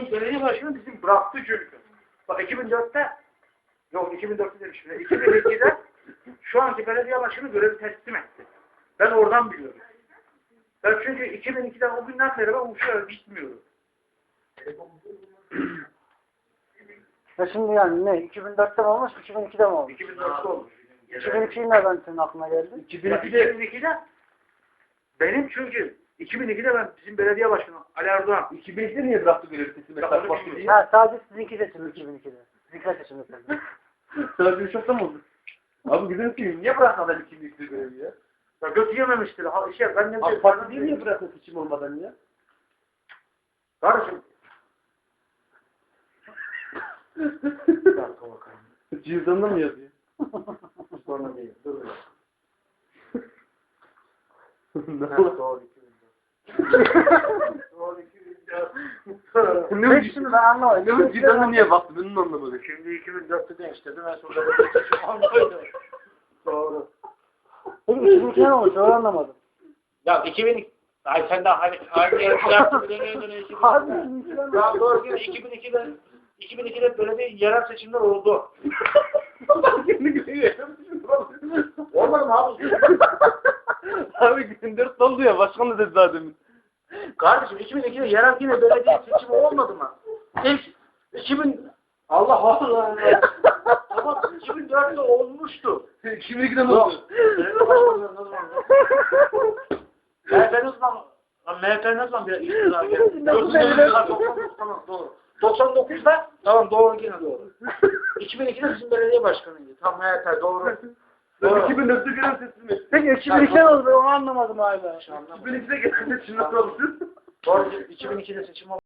Şey, belediye başkanı bizim bıraktı çünkü. Bak 2004'te yok 2004'te demişim. ya, 2002'de şu anki belediye başkanı görevi teslim etti. Ben oradan biliyorum. Ben çünkü 2002'den o günden beri ben Uşak'a gitmiyorum. Ya şimdi yani ne? 2004'te mi olmuş, 2002'de mi olmuş? 2004'te olmuş. 2002'yi nereden senin aklına geldi? 2002'de, 2002'de benim çünkü 2002'de ben bizim belediye başkanı Ali Erdoğan 2002'de niye bıraktı onu Bak, bilmiyorum. Ha sadece sizinki seçildi 2002'de. Sizinkiler seçildi tabii. Sana bir şokta mı oldu? Abi güzel ki niye bıraktı adam 2002'de görevi ya? ya götü yememiştir. Ha, şey, ben ne Abi parti değil niye bıraktı seçim olmadan ya? Kardeşim. Bir dakika bakalım. Cüzdanında mı yazıyor? Sonra değil. Dur? Doğru 2004. Doğru 2004. Ne Peki şimdi ben anlamadım. Ne bu cüzdanına niye baktı? Ben onu anlamadım. Şimdi 2004'te değiştirdim. Ben sonra seçim olmaydı. Doğru. Peki 2002 ne olmuş? Öyle anlamadım. Ya 2002 Ay sen de hani aynı yere yaptın dönüyor dönüyor 2002. Harbi 2002'den mi? Ya doğru değil 2002'de 2002'de böyle bir yerel seçimler oldu. Olmadı mı abi? Abi 2004 oldu ya başkan da dedi daha demin. Kardeşim 2002'de yerel yine belediye seçimi olmadı mı? İlk 2000 Allah Allah. Ama 2004'te olmuştu. 2002'de mi Yok. oldu? MHP ne zaman MHP ne zaman bir iktidar geldi? 99 tamam doğru. 99'da tamam doğru yine doğru. 2002'de bizim belediye başkanıydı. Tamam MHP doğru. Ben Doğru. 2004'te görev teslim ettim. Peki 2002 ne oldu? Ben onu anlamadım hala. 2002'de görev teslim nasıl oldu? Doğru 2002'de seçim oldu.